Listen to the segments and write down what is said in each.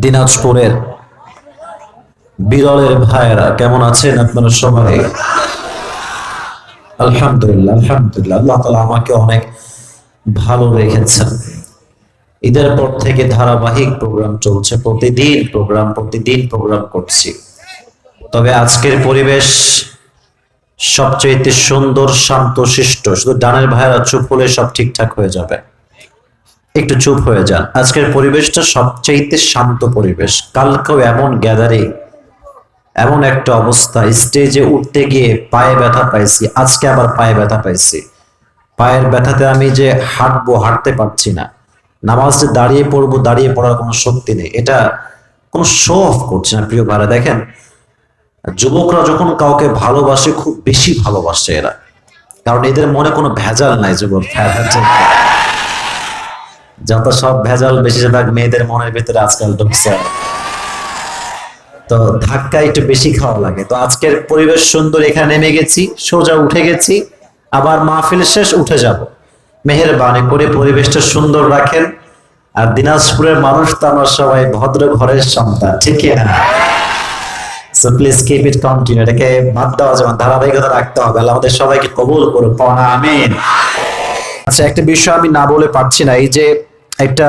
দিনাজপুরের বিরলের ভাইয়েরা, কেমন আছেন আপনারা সবাই? আলহামদুলিল্লাহ আলহামদুলিল্লাহ। আল্লাহ তালা আমাকে অনেক ভালো রেখেছেন। ঈদের পর থেকে ধারাবাহিক প্রোগ্রাম চলছে, প্রতিদিন প্রোগ্রাম প্রতিদিন প্রোগ্রাম করছি। তবে আজকের পরিবেশ সবচেয়ে সুন্দর শান্ত শিষ্ট শুধু ডানের ভাইয়েরা চুপ হলে সব ঠিকঠাক হয়ে যাবে। একটু চুপ হয়ে যান। আজকের পরিবেশটা সবচাইতে শান্ত পরিবেশ। কালকেও এমন গ্যাদারিং, এমন একটা অবস্থা। স্টেজে উঠতে গিয়ে পায়ে ব্যথা পাইছি। আজকে আবার পায়ে ব্যথা পাইছি। পায়ের ব্যথাতে আমি যে হাঁটবো, হাঁটতে পারছি না। নামাজে দাঁড়িয়ে পড়ব, দাঁড়িয়ে পড়ার কোনো শক্তি নেই। এটা কোনো শো অফ করছে না, প্রিয় ভাইরা। দেখেন, যুবকরা যখন কাউকে ভালোবাসে, খুব বেশি ভালোবাসে এরা। কারণ এদের মনে কোনো ভেজাল নাই যুবক ভেজাল যত সব ভেজাল বেশিরভাগ মেয়েদের মনের ভিতরে আজকাল ঢুকছে। তো ধাক্কা একটু বেশি খাওয়া লাগে। তো আজকের পরিবেশ সুন্দর, এখানে নেমে গেছি, সোজা উঠে গেছি, আবার মাহফিল শেষ, উঠে যাব। মেহেরবানি করে পরিবেশটা সুন্দর রাখেন। আর দিনাজপুরের মানুষ তো আমরা সবাই ভদ্র ঘরের সন্তান, ঠিক so please keep it continue এটাকে বাদ দেওয়া যাবে ধারাবাহিকতা রাখতে হবে। আমাদের সবাইকে কবুল করুক আমিন। আচ্ছা একটা বিষয় আমি না বলে পারছি না, এই যে একটা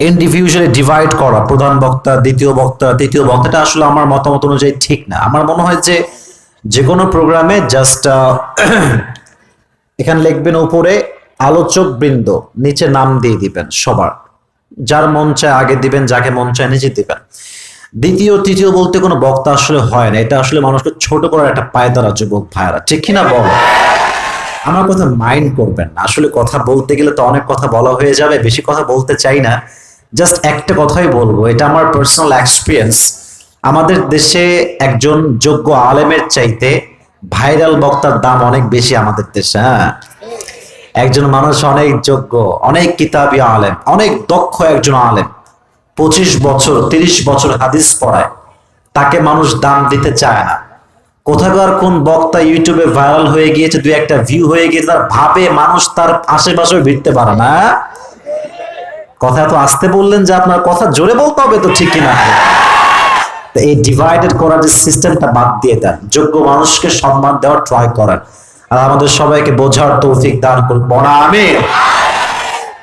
ইন্ডিভিজুয়ালি ডিভাইড করা, প্রধান বক্তা, দ্বিতীয় বক্তা, তৃতীয় বক্তাটা আসলে আমার মতামত অনুযায়ী ঠিক না। আমার মনে হয় যে যে কোনো প্রোগ্রামে জাস্ট এখানে লিখবেন উপরে, আলোচক বৃন্দ নিচে নাম দিয়ে দিবেন সবার। যার মন চায় আগে দিবেন, যাকে মন চায় নিচে দিবেন। দ্বিতীয়, তৃতীয় বলতে কোনো বক্তা আসলে হয় না। এটা আসলে মানুষকে ছোট করার একটা পায়তারা, যুবক ভাইয়ারা। ঠিক কিনা বল? আমার কথা মাইন্ড করবেন না। আসলে কথা বলতে গেলে তো অনেক কথা বলা হয়ে যাবে, বেশি কথা বলতে চাই না। জাস্ট একটা কথাই বলব, এটা আমার পার্সোনাল এক্সপিরিয়েন্স আমাদের দেশে একজন যোগ্য আলেমের চাইতে ভাইরাল বক্তার দাম অনেক বেশি আমাদের দেশে হ্যাঁ? একজন মানুষ অনেক যোগ্য, অনেক কিতাবী আলেম, অনেক দক্ষ একজন আলেম। পঁচিশ বছর, তিরিশ বছর হাদিস পড়ায়, তাকে মানুষ দাম দিতে চায় না। কোথাকার কোন বক্তা ইউটিউবে ভাইরাল হয়ে গিয়েছে, দুই একটা ভিউ হয়ে গিয়েছে, তার ভাবে মানুষ তার আশেপাশে ভিড়তে পারে না। কথা তো আসতে বললেন যে আপনার কথা জোরে বলতে হবে তো ঠিক কিনা। এই ডিভাইডেড করার যে সিস্টেমটা বাদ দিয়ে দেন, যোগ্য মানুষকে সম্মান দেওয়ার ট্রাই করেন। আর আমাদের সবাইকে বোঝার তৌফিক দান করুন। বনা আমি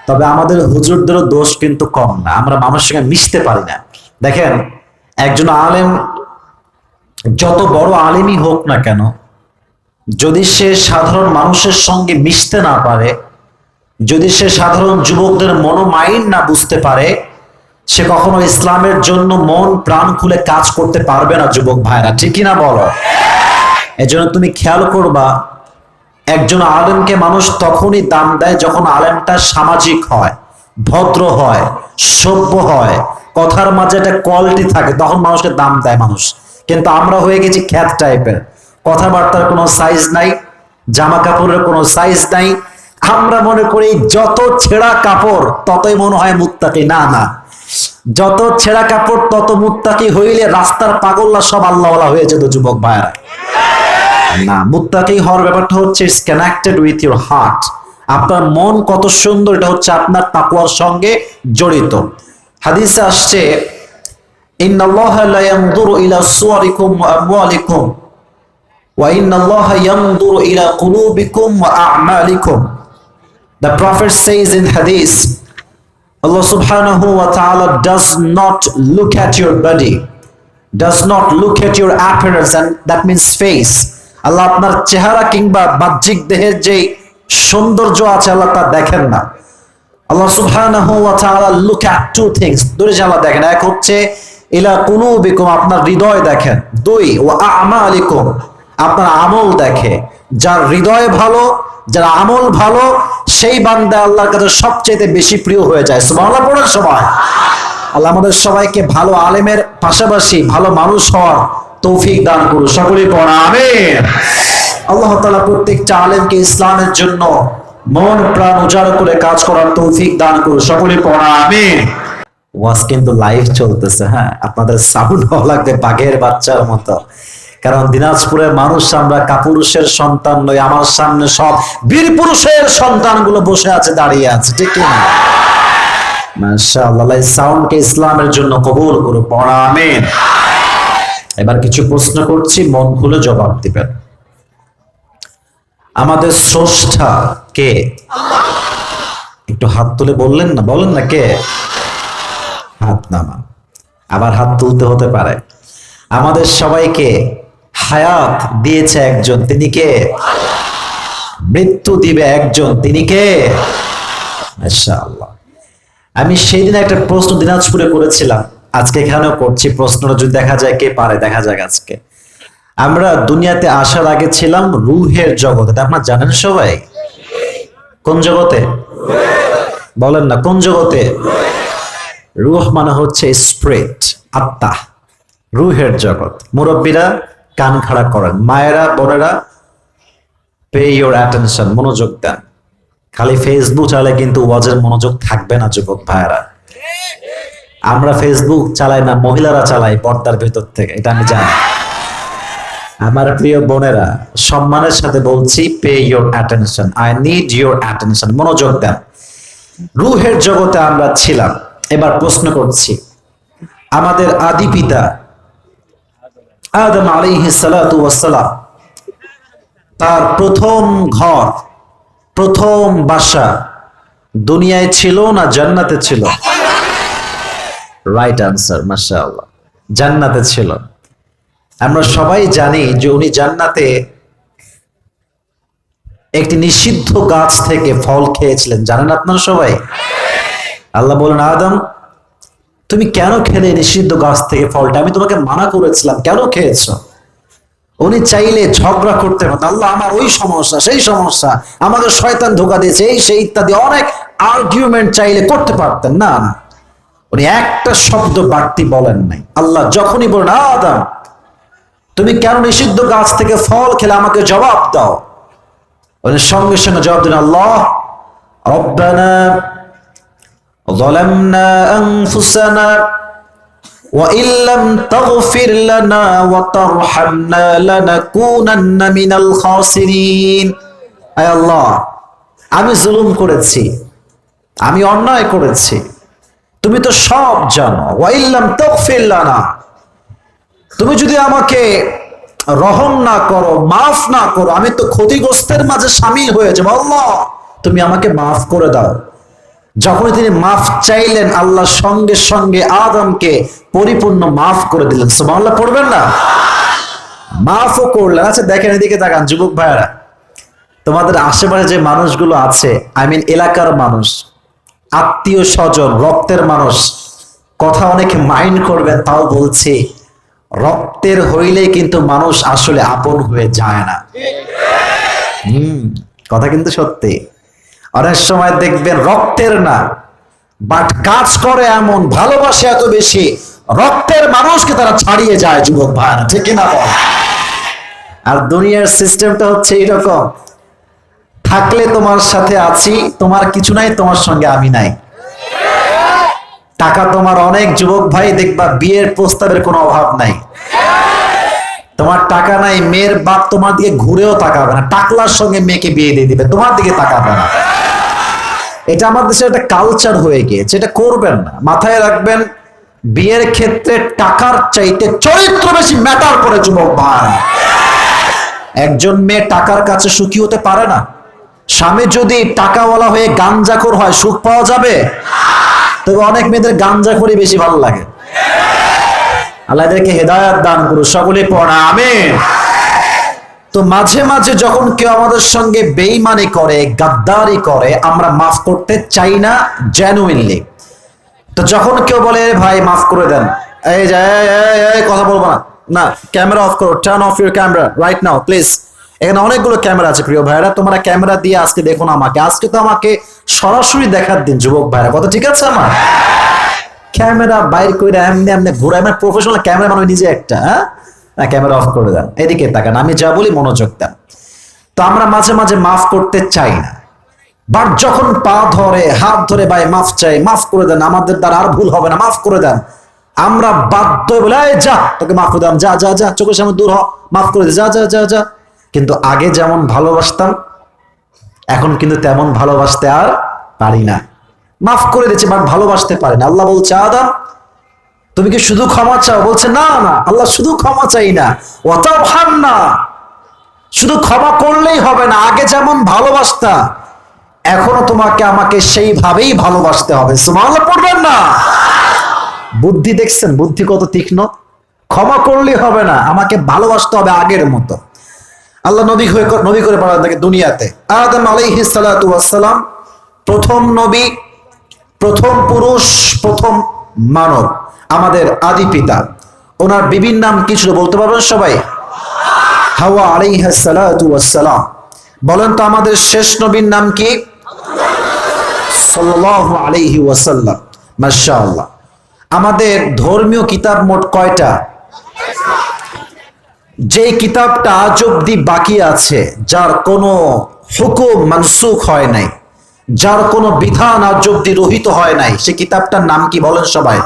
তবে আমাদের হুজুরদেরও দোষ কিন্তু কম না, আমরা মানুষের সঙ্গে মিশতে পারি না। দেখেন, একজন আলেম যত বড় আলেমই হোক না কেন, যদি সে সাধারণ মানুষের সঙ্গে মিশতে না পারে, যদি সে সাধারণ যুবকদের মনোমাইন্ড না বুঝতে পারে, সে কখনো ইসলামের জন্য মন প্রাণ খুলে কাজ করতে পারবে না যুবক ভাইরা। ঠিকই না বলো? এজন্য তুমি খেয়াল করবা, একজন আলেমকে মানুষ তখনই দাম দেয় যখন আলেমটা সামাজিক হয়, ভদ্র হয়, সভ্য হয়, কথার মাঝে একটা কোয়ালিটি থাকে, তখন মানুষকে দাম দেয় মানুষ। কিন্তু আমরা হয়ে গেছি খ্যাত টাইপের কথাবার্তার কোনো সাইজ নাই জামা কাপড়ের কোনো সাইজ নাই। আমরা মনে করি যত ছেঁড়া কাপড়, ততই মনে হয় মুত্তাকি। না না। যত ছেঁড়া কাপড়, তত মুত্তাকি হইলে রাস্তার পাগল্লা সব আল্লাহওয়ালা হয়ে যেত যুবক ভাইয়ারা। না, মুত্তাকি হওয়ার ব্যাপারটা হচ্ছে it's connected with your heart আপনার মন কত সুন্দর, এটা হচ্ছে আপনার তাকুয়ার সঙ্গে জড়িত। হাদিসে আসছে লা ইয়ানজুরু ইলা সুওয়ারিকুম ওয়া আমওয়ালিকুম ওয়া ইন্নাল্লাহা ইয়ানজুরু ইলা কুলুবিকুম ওয়া আ'মালিকুম The Prophet says in Hadith, Allah subhanahu wa ta'ala does not look at your body, does not look at your appearance and that means face. আল্লাহ আপনার চেহারা কিংবা বাহ্যিক দেহের যে সৌন্দর্য আছে আল্লাহ তা দেখেন না। আল্লাহ সুবহানাহু ওয়া তাআলা লুক অ্যাট টু থিংস দুই জায়গা দেখেন। এক হচ্ছে ইলা কুলুবিকুম, আপনার হৃদয় দেখেন। দুই, ওয়া আমালিকুম, আপনার আমল দেখে। যার হৃদয় ভালো, যার আমল ভালো, সেই বান্দা আল্লাহর কাছে সবচেয়ে বেশি প্রিয় হয়ে যায়। সুবহানাল্লাহ পড়ার সময় আল্লাহ আমাদের সবাইকে ভালো আলেমের পাশাপাশি ভালো মানুষ হওয়ার তৌফিক দান করুন। সকলেই পড়া, আমিন। আল্লাহ তাআলা প্রত্যেকটা আলেমকে ইসলামের জন্য মন, প্রাণ উজাড় করে কাজ করার তৌফিক দান করুন। সকলেই পড়া, আমিন। ওয়াজ কিন্তু লাইভ চলতেছে হ্যাঁ? আপনাদের সাউন্ড হওয়া লাগবে বাঘের বাচ্চার মতো। কারণ দিনাজপুরের মানুষ আমরা কাপুরুষের সন্তান নই, আমার সামনে সব বীর পুরুষের সন্তানগুলো বসে আছে, দাঁড়িয়ে আছে, ঠিক না? মাশাআল্লাহ সাউন্ডকে ইসলামের জন্য কবুল করে পড়া, আমিন। এবার কিছু প্রশ্ন করছি, মন খুলে জবাব দিবেন। আমাদের স্রষ্টা কে? একটু হাত তুলে বললেন না, বলেন না কে? হাত নামা আবার হাত তুলতে হতে পারে। আমাদের সবাইকে হায়াত দিয়েছে একজন, তিনি কে? মৃত্যু দিবে একজন, তিনি কে? আমি সেই দিন একটা প্রশ্ন দিনাজপুরে করেছিলাম। আজকে এখানেও করছি। প্রশ্নটা যদি দেখা যায়, কে পারে? দেখা যাক আজকে। আমরা দুনিয়াতে আসার আগে ছিলাম রুহের জগতে। আপনার জানেন সবাই? কোন জগতে? বলেন না, কোন জগতে? রুহ মানে হচ্ছে স্প্রিট আত্মা, রুহের জগৎ। মুরব্বীরা কান খাড়া করেন। মায়েরা, বোনেরা পে ইউর অ্যাটেনশন মনোযোগ দেন। খালি ফেসবুক চালালে কিন্তু ওয়াজের মনোযোগ থাকবে না, যুবক ভাইয়েরা। আমরা ফেসবুক চালাই না, মহিলারা চালাই পর্দার ভেতর থেকে, এটা আমি জানি। আমার প্রিয় বোনেরা, সম্মানের সাথে বলছি pay your attention I need your attention মনোযোগ দেন। রুহের জগতে আমরা ছিলাম। এবার প্রশ্ন করছি। আমাদের আদি পিতা আদম আলাইহিস সালাতু তার প্রথম ঘর, প্রথম বাসা দুনিয়ায় ছিল না জান্নাতে ছিল? রাইট আনসার মাশাআল্লাহ। জান্নাতে ছিল। আমরা সবাই জানি যে উনি জান্নাতে একটি নিষিদ্ধ গাছ থেকে ফল খেয়েছিলেন। জানেন আপনারা সবাই? আল্লাহ বলেন আদম, তুমি কেন খেলে নিষিদ্ধ গাছ থেকে ফলটা? আমি তোমাকে মানা করেছিলাম। কেন খেয়েছো? উনি চাইলে ঝগড়া করতে পারতেন। আল্লাহ আমার ওই সমস্যা, সেই সমস্যা। আমাকে শয়তান ধোকা দিয়েছে, এই, সেই ইত্যাদি অনেক আর্গুমেন্ট চাইলে করতে পারতেন। না না। উনি একটা শব্দ বাড়তি বলেন নাই। আল্লাহ যখনই বলেন, আদম, তুমি কেন নিষিদ্ধ গাছ থেকে ফল খেলে? আমাকে জবাব দাও। উনি সঙ্গে সঙ্গে জবাব দিন আল্লাহ, রব্বানা ظلمنا أنفسنا وإن لم تغفر لنا وترحمنا لنكونن من الخاسرين আয় আল্লাহ আমি জুলুম করেছি আমি অন্যায় করেছি তুমি তো সব জানো ওয়াইল্লাম তগফির লানা তুমি যদি আমাকে রহম না করো মাফ না করো আমি তো ক্ষতিগ্রস্তের মাঝে সামিল হয়ে যাবো আল্লাহ তুমি আমাকে মাফ করে দাও যখন তিনি মাফ চাইলেন, আল্লাহ সঙ্গে সঙ্গে আদমকে পরিপূর্ণ মাফ করে দিলেন। সুবহানাল্লাহ, পড়বেন না? মাফও করলেন। আচ্ছা দেখেন এদিকে তাকান যুবক ভাইয়ারা। তোমাদের আশেপাশে যে মানুষগুলো আছে আই মিন এলাকার মানুষ, আত্মীয় স্বজন, রক্তের মানুষ, কথা অনেকে মাইন্ড করবেন, তাও বলছি, রক্তের হইলে কিন্তু মানুষ আসলে আপন হয়ে যায় না। হুম, কথা কিন্তু সত্যি। অনেক সময় দেখবেন রক্তের না বাট কাজ করে এমন, ভালোবাসে এত বেশি, রক্তের মানুষকে তারা ছাড়িয়ে যায়, যুবক ভাইরা ঠিক বল? আর দুনিয়ার সিস্টেমটা হচ্ছে এইরকম, থাকলে তোমার সাথে আছি, তোমার কিছু নাই, তোমার সঙ্গে আমি নাই। টাকা তোমার অনেক, যুবক ভাই, দেখবা বিয়ের প্রস্তাবের কোনো অভাব নাই। তোমার টাকা নাই, মেয়ের বাপ তোমার দিকে ঘুরেও তাকাবে না। টাকলার সঙ্গে মেয়েকে বিয়ে দিয়ে দিবে, তোমার দিকে তাকাবে না। এটা আমাদের দেশে একটা কালচার হয়ে গিয়েছে, এটা করবেন না। মাথায় রাখবেন, বিয়ের ক্ষেত্রে টাকার চাইতে চরিত্র বেশি ম্যাটার করে যুবক ভাই। একজন মেয়ে টাকার কাছে সুখী হতে পারে না। স্বামী যদি টাকাওয়ালা হয়ে গাঞ্জাখোর হয়, সুখ পাওয়া যাবে? তবে অনেক মেয়েদের গাঞ্জাখোরই বেশি ভালো লাগে। আল্লাহ এদেরকে হেদায়াত দান করু সকলে পড়া, আমিন। তো মাঝে মাঝে যখন কেউ আমাদের সঙ্গে বেইমানি করে, গাদ্দারি করে, আমরা মাফ করতে চাই না জেনুইনলি তো যখন কেউ বলে ভাই, মাফ করে দেন। এই যে কথা বলব না। না, ক্যামেরা অফ করো turn off your camera right now please এখানে অনেকগুলো ক্যামেরা আছে, প্রিয় ভাইরা তোমরা ক্যামেরা দিয়ে আজকে দেখুন আমাকে। আজকে তো আমাকে সরাসরি দেখার দিন, যুবক ভাইরা কথা ঠিক আছে আমার? ক্যামেরা বাইর করে এমনি এমনি ঘুরে আমার প্রফেশনাল ক্যামেরা মানে নিজে একটা হ্যাঁ? ক্যামেরা অফ করে দেন। এদিকে তাকান, আমি যা বলি মনোযোগ দেন। তো আমরা মাঝে মাঝে মাফ করতে চাই না। বাট যখন পা ধরে, হাত ধরে ভাই, মাফ চাই, মাফ করে দেন, আমাদের দ্বারা আর ভুল হবে না, মাফ করে দেন। আমরা বাধ্য বলে, "এই যা, তোকে মাফ করে দিলাম, যা যা যা, চোখের সামনে দূর হ, মাফ করে দে, যা যা যা যা। কিন্তু আগে যেমন ভালোবাসতাম, এখন কিন্তু তেমন ভালোবাসতে আর পারি না। মাফ করে দিচ্ছে বাট ভালোবাসতে পারে না। আল্লাহ বলছে, আদম, তুমি কি শুধু ক্ষমা চাও? বলছে, না না, আল্লাহ শুধু ক্ষমা চাই না। অতাও হান না শুধু ক্ষমা করলেই হবে না। আগে যেমন ভালোবাসতা, এখনও তোমাকে আমাকে সেইভাবেই ভালোবাসতে হবে। পড়বেন না। বুদ্ধি দেখছেন? বুদ্ধি কত তীক্ষ্ণ? ক্ষমা করলেই হবে না, আমাকে ভালোবাসতে হবে আগের মতো। আল্লাহ নবী হয়ে, নবী করে পাঠান তাকে দুনিয়াতে। আদম আলাইহিস সালাতু প্রথম নবী প্রথম পুরুষ, প্রথম মানব, আমাদের আদি পিতা। ওনার বিবির নাম কি ছিল বলতে পারবেন সবাই? হাওয়া আলাইহিস সালাতু ওয়াসসালাম। বলেন তো আমাদের শেষ নবীর নাম কি? সাল্লাল্লাহু আলাইহি ওয়াসাল্লাম। মাশাআল্লাহ। আমাদের ধর্মীয় কিতাব মোট কয়টা? যে কিতাবটা আজ অব্দি বাকি আছে, যার কোনো হুকুম মানসুখ হয় নাই। যার কোনো বিধান আজ অব্দি রহিত হয় নাই, সে কিতাবটার নাম কি বলেন সবাই?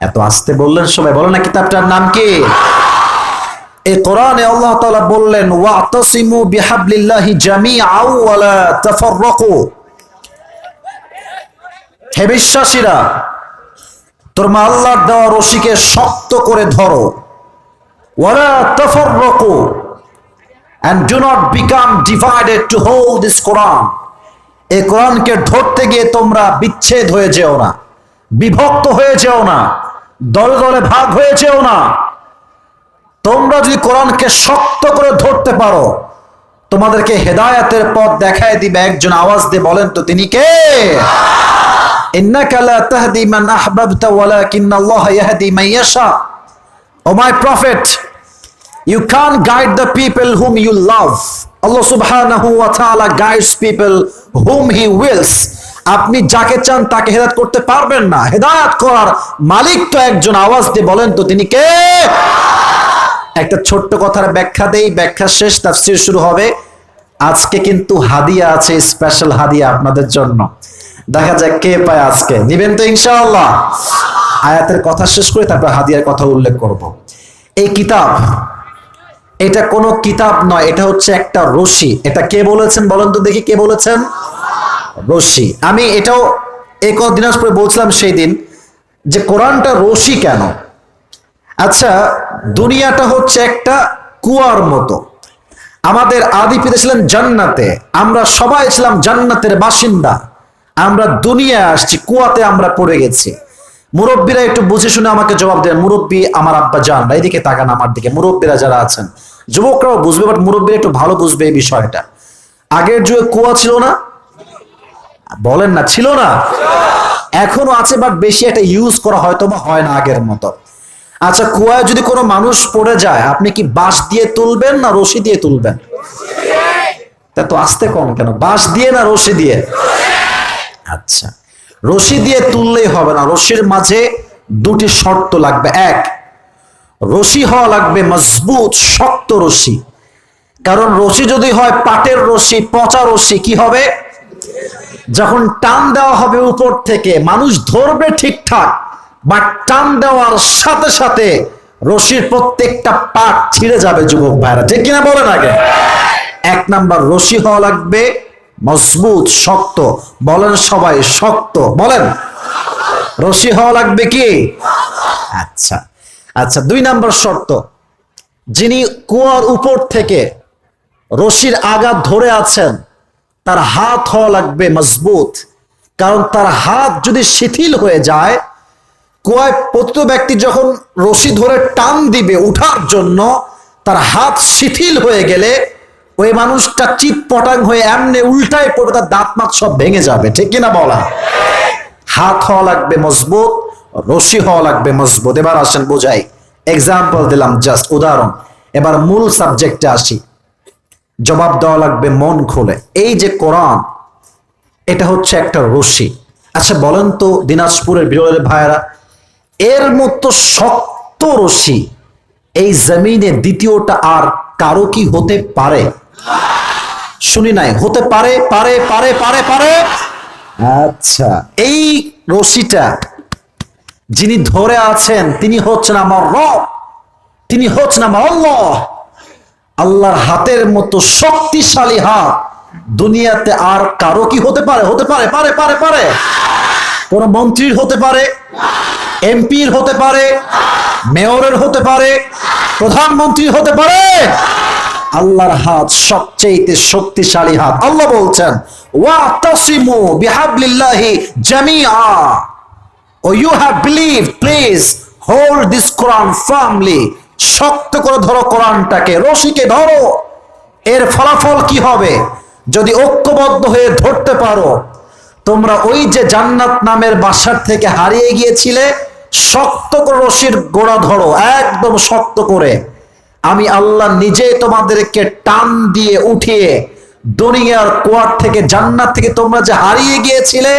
এত আসতে বললেন সবাই, বলেন না কিতাবটার নাম কি? এই কোরআনে আল্লাহ তাআলা বললেন, ওয়াতাসিমু বিহাবলিল্লাহি জামিআও ওয়ালা তাফাররাকু। হে বিশ্বাসীরা, তোর মা আল্লাহর দেওয়া রশিকে শক্ত করে ধরো। ওয়ালা তাফাররাকু। And do not become divided to hold this Quran. এই কোরআনকে ধরতে গিয়ে তোমরা বিচ্ছেদ হয়ে যেও না, বিভক্ত হয়ে যেও না দলে দলে ভাগ হয়ে যেও না। তোমরা যদি কোরআনকে শক্ত করে ধরতে পারো, তোমাদেরকে হেদায়াতের পথ দেখায় দিবে, একজন আওয়াজ দিয়ে বলেন তো, তিনি কে? O my prophet You can't guide the people whom you love. Wa ta'ala guides people whom he wills. আপনি যাকে চান তাকে হেদায়ত করতে পারবেন না। হেদায়ত করার মালিক তো একজন। আওয়াজ দিয়ে বলেন তো, তিনি কে? একটা ছোট্ট কথার ব্যাখ্যা দেই। ব্যাখ্যা শেষ, তাফসীর শুরু হবে। আজকে কিন্তু হাদিয়া আছে স্পেশাল হাদিয়া আপনাদের জন্য। দেখা যাক কে পায় আজকে। নিবেন তো ইনশাআল্লাহ। আয়াতের কথা শেষ করে তারপর হাদিয়ার কথা উল্লেখ করব। এই কিতাব এটা কোনো কিতাব নয়, এটা হচ্ছে একটা রশি। এটা কে বলেছেন বলেন তো দেখি কে বলেছেন? রশি। আমি এটাও এই কত দিনাজপুরে বলছিলাম সেই দিন যে কোরআনটা রশি কেন? আচ্ছা দুনিয়াটা হচ্ছে একটা কুয়ার মতো। আমাদের আদি পিতা ছিলেন জান্নাতে, আমরা সবাই ছিলাম জান্নাতের বাসিন্দা। আমরা দুনিয়ায় আসছি, কুয়াতে আমরা পড়ে গেছি। মুরব্বীরা একটু বুঝে শুনে আমাকে জবাব দেন, মুরব্বী, আমার আব্বা জান এইদিকে তাকান আমার দিকে। মুরব্বীরা যারা আছেন যুবকরাও বুঝবে বাট মুরব্বীরা একটু ভালো বুঝবে এই বিষয়টা। আগের যুগে কুয়া ছিল না? বলেন না, ছিল না? এখনও আছে বাট বেশি একটা ইউজ করা হয়তো বা হয় না আগের মতো। আচ্ছা কুয়ায় যদি কোনো মানুষ পড়ে যায়, আপনি কি বাঁশ দিয়ে তুলবেন না রশি দিয়ে তুলবেন? তা তো আসতে কম কেন? বাঁশ দিয়ে না রশি দিয়ে? আচ্ছা রশি দিয়ে তুললেই হবে না। রশির মাঝে দুটি শর্ত লাগবে। এক রশি হওয়া লাগবে, মজবুত, শক্ত রশি। কারণ রশি যদি হয়, পাটের রশি, পচা রশি, কি হবে? যখন টান দেওয়া হবে উপর থেকে, মানুষ ধরবে ঠিকঠাক বা টান দেওয়ার সাথে সাথে রশির প্রত্যেকটা পাট ছিঁড়ে যাবে, যুবক ভাইরা ঠিক কিনা বলেন আগে? এক নাম্বার, রশি হওয়া লাগবে, মজবুত, শক্ত। বলেন সবাই, শক্ত। বলেন। রশি হওয়া লাগবে কি? আচ্ছা। আচ্ছা দুই নাম্বার শর্ত। যিনি কুয়ার উপর থেকে রশির আঘাত ধরে আছেন, তার হাত হওয়া লাগবে মজবুত। কারণ তার হাত যদি শিথিল হয়ে যায়, কুয়ায় পতিত ব্যক্তি যখন রশি ধরে টান দিবে উঠার জন্য, তার হাত শিথিল হয়ে গেলে ওই মানুষটা চিৎ পটাং হয়ে এমনি উল্টায় পড়বে, তার দাঁত মাত সব ভেঙে যাবে। ঠিক কিনা বলা? হাত হওয়া লাগবে মজবুত রশি হওয়া লাগবে মজবুত। এবার আসেন বোঝাই। এক্সাম্পল দিলাম জাস্ট উদাহরণ। এবার মূল সাবজেক্টে আসি। জবাব দেওয়া লাগবে মন খুলে। এই যে কোরআন, এটা হচ্ছে একটা রশি। আচ্ছা বলেন তো দিনাজপুরের বিরলের ভাইয়েরা, এর মতো শক্ত রশি এই জমিনে দ্বিতীয়টা আর কারও কি হতে পারে? শুনি নাই, হতে পারে পারে পারে পারে পারে। আচ্ছা এই রশিটা যিনি ধরে আছেন, তিনি হচ্ছেন আমার রব, তিনি হচ্ছেন আমার আল্লাহ। আল্লাহর হাতের মতো শক্তিশালী হাত দুনিয়াতে আর কারও কি হতে পারে? হতে পারে পারে পারে পারে। কোন মন্ত্রীর হতে পারে, এমপির হতে পারে, মেয়রের হতে পারে প্রধানমন্ত্রী হতে পারে। আল্লাহর হাত সবচেয়ে শক্তিশালী হাত। আল্লাহ বলছেন, ওয়া তাসিমু বিহাবলিল্লাহি জামিআ। O you have believe please hold this Quran firmly শক্ত করে ধরো কোরআনটাকে রশিকে ধরো। এর ফলাফল কি হবে? যদি ঐক্যবদ্ধ হয়ে ধরতে পারো, তোমরা ওই যে জান্নাত নামের বাসার থেকে হারিয়ে গিয়েছিলে, শক্ত করে রশির গোড়া ধরো, একদম শক্ত করে। আমি আল্লাহ নিজে তোমাদেরকে টান দিয়ে উঠিয়ে, দুনিয়ার কোয়ার থেকে জান্নাত থেকে তোমরা যে হারিয়ে গিয়েছিলে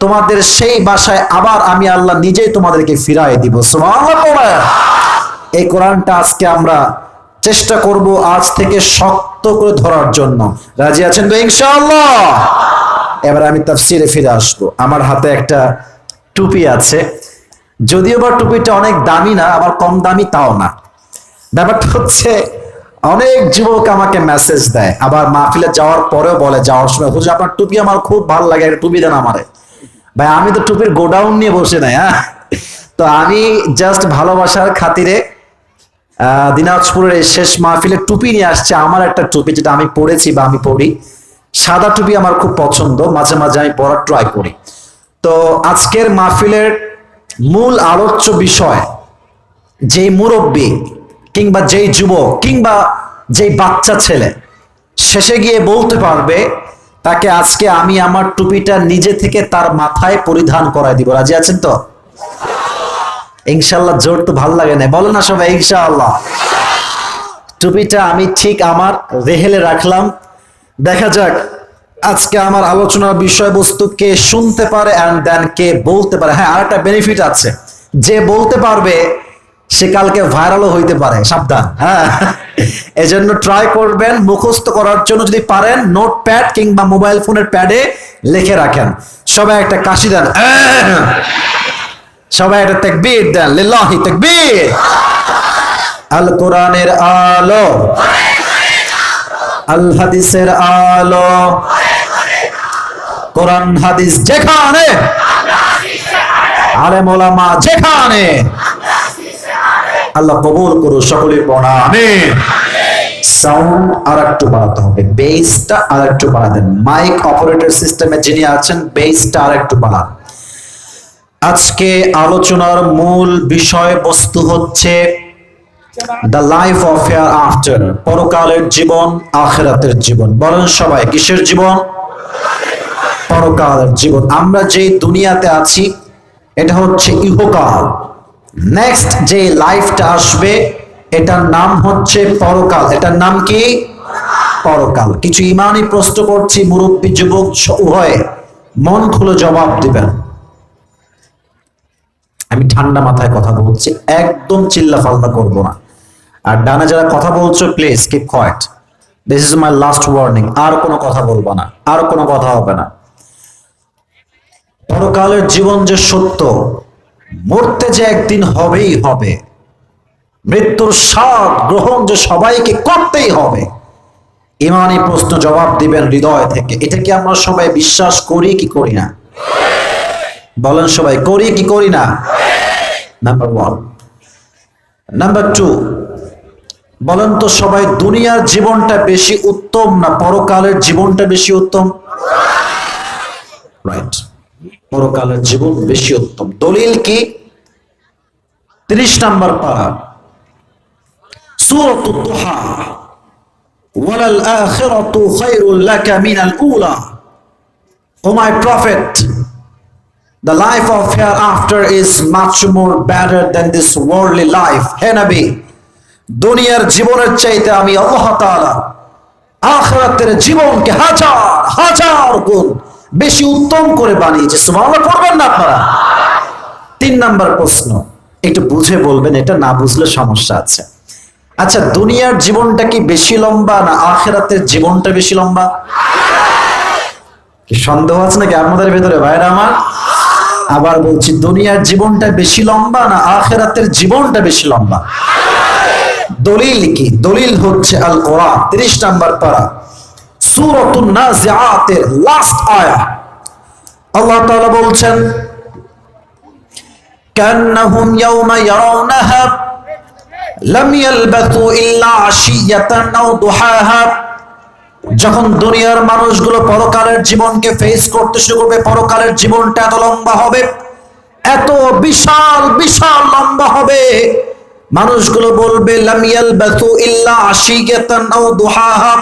তোমাদের সেই বাসায় আবার আমি আল্লাহ নিজেই তোমাদেরকে ফিরাই দিব। এই কোরআনটা আজকে আমরা চেষ্টা করব আজ থেকে শক্ত করে ধরার জন্য। রাজি আছেন তো ইনশাআল্লাহ? এবার আমি তাফসিরে ফিরে আসব। আমার হাতে একটা টুপি আছে। যদিও বা টুপিটা অনেক দামি না, আবার কম দামি তাও না। ব্যাপারটা হচ্ছে, অনেক যুবক আমাকে মেসেজ দেয়। আবার মাহফিলে যাওয়ার পরেও বলে, যাওয়ার সময়, হুজুর, আপনার টুপি আমার খুব ভালো লাগে টুপি দেন আমারে। ভাই, আমি তো টুপির গোডাউন নিয়ে বসে নাই হ্যাঁ? তো আমি জাস্ট ভালোবাসার খাতিরে দিনাজপুরের শেষ মাহফিলে টুপি নিয়ে আসছে, আমার একটা টুপি যেটা আমি পড়েছি বা আমি পড়ি সাদা টুপি আমার খুব পছন্দ, মাঝে মাঝে আমি পড়ার ট্রাই করি। তো আজকের মাহফিলের মূল আলোচ্য বিষয়, যেই মুরব্বী কিংবা যেই যুবক কিংবা যেই বাচ্চা ছেলে, শেষে গিয়ে বলতে পারবে তাকে আজকে আমি আমার টুপিটা নিজে থেকে তার মাথায় পরিধান করাই দিব। রাজি আছেন তো? ইনশাল্লাহ জোর তো ভালো লাগে না। বলো না সবাই, ইনশাআল্লাহ। টুপিটা আমি ঠিক আমার রেহেলে রাখলাম। দেখা যাক আজকে আমার আলোচনার বিষয়বস্তু কে শুনতে পারে অ্যান্ড দেন কে বলতে পারে। হ্যাঁ আর একটা বেনিফিট আছে। যে বলতে পারবে সে কালকে ভাইরালও হইতে পারে, সাবধান হ্যাঁ। এজন্য ট্রাই করবেন, মুখস্থ করার জন্য যদি পারেন নোট প্যাড কিংবা মোবাইল ফোনের প্যাডে লিখে রাখেন। সবাই একটা কাশি দেন সবাই একটা তেকবীর দেন, লিল্লাহি তেকবীর। আল কোরআনের আলো, আল হাদিসের আলো, কোরআন হাদিস যেখানে, আলেম ওলামা যেখানে। আল্লাহ কবুল করু সকলের পড়া আমিন। সাউন্ড আর একটু বাড়াতে হবে। বেসটা আর একটু মাইক অপারেটর সিস্টেমে যিনি আছেন বেসটা আর একটু বাড়ান। আজকে আলোচনার মূল বিষয়বস্তু হচ্ছে the life of hereafter পরকালের জীবন আখেরাতের জীবন। বলেন সবাই কিসের জীবন? পরকালের জীবন। আমরা যে দুনিয়াতে আছি এটা হচ্ছে ইহকাল। নেক্সট যে লাইফটা আসবে, এটার নাম হচ্ছে পরকাল। এটার নাম কি? পরকাল। কিছু ইমানই প্রশ্ন করছি, মুরব্বী যুবক উভয়ে, মন খুলে জবাব দিবেন। আমি ঠান্ডা মাথায় কথা বলছি, একদম চিল্লা ফাল্লা করব না। আর ডানে যারা কথা বলছো please keep quiet this is my last warning আর কোনো কথা বলব না। আর কোনো কথা হবে না। পরকালের জীবন যে সত্য মরতে যে একদিন হবেই হবে। মৃত্যুর স্বাদ গ্রহণ যে সবাইকে করতেই হবে। ইমানি প্রশ্ন জবাব দিবেন হৃদয় থেকে। এটা কি আমরা সবাই বিশ্বাস করি কি করি না? বলেন সবাই, করি কি করি না? নাম্বার ওয়ান নাম্বার টু বলেন তো সবাই, দুনিয়ার জীবনটা বেশি উত্তম না পরকালের জীবনটা বেশি উত্তম? রাইট পরকালের জীবন বেশি উত্তম দলিল কি তিরিশ নাম্বার পারা سورة الضحى وللآخرة خير لك من الأولى O my prophet The life of hereafter is much more better than this worldly life হে নবী দুনিয়ার জীবনের চাইতে আমি আল্লাহ তাআলা আখিরাতের জীবনকে হাজার হাজার গুণ বেশি উত্তম করে বানিয়েছে। সুবহানাল্লাহ, পড়বেন না আপনারা? তিন নাম্বার প্রশ্ন, একটু বুঝে বলবেন, এটা না বুঝলে সমস্যা আছে। আচ্ছা দুনিয়ার জীবনটা কি বেশি লম্বা না আখেরাতের জীবনটা বেশি লম্বা? সন্দেহ আছে নাকি আপনাদের ভেতরে? ভাইরা আমার, আবার বলছি, দুনিয়ার জীবনটা বেশি লম্বা না আখেরাতের জীবনটা বেশি লম্বা? দলিল কি? দলিল হচ্ছে আল কোরআন তিরিশ নাম্বার পারা। সূরাতুন নাজিআতের লাস্ট আয়া। আল্লাহ তাআলা বলছেন, কান্নাহুম ইয়াওমা ইয়ারাউনাহা, লাম ইয়ালবাথু ইল্লা আশিয়াতান আও দুহাহা। যখন দুনিয়ার মানুষগুলো পরকালের জীবনকে ফেস করতে শুরু করবে, পরকালের জীবনটা এত লম্বা হবে, এত বিশাল বিশাল লম্বা হবে। মানুষগুলো বলবে লামিয়াল বাতু ইল্লা আশিয়াতান আও দুহাহা।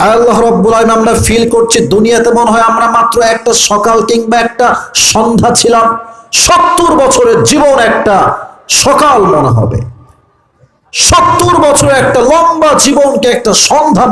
আল্লাহ রব্বুল আলম আমরা ফিল করছি, দুনিয়াতে মনে হয় আমরা মাত্র একটা সকাল কিংবা একটা সন্ধ্যা ছিলাম, সত্তর বছরের জীবন একটা সকাল মনে হবে। সত্তর বছরের একটা লম্বা জীবনকে একটা সন্ধ্যা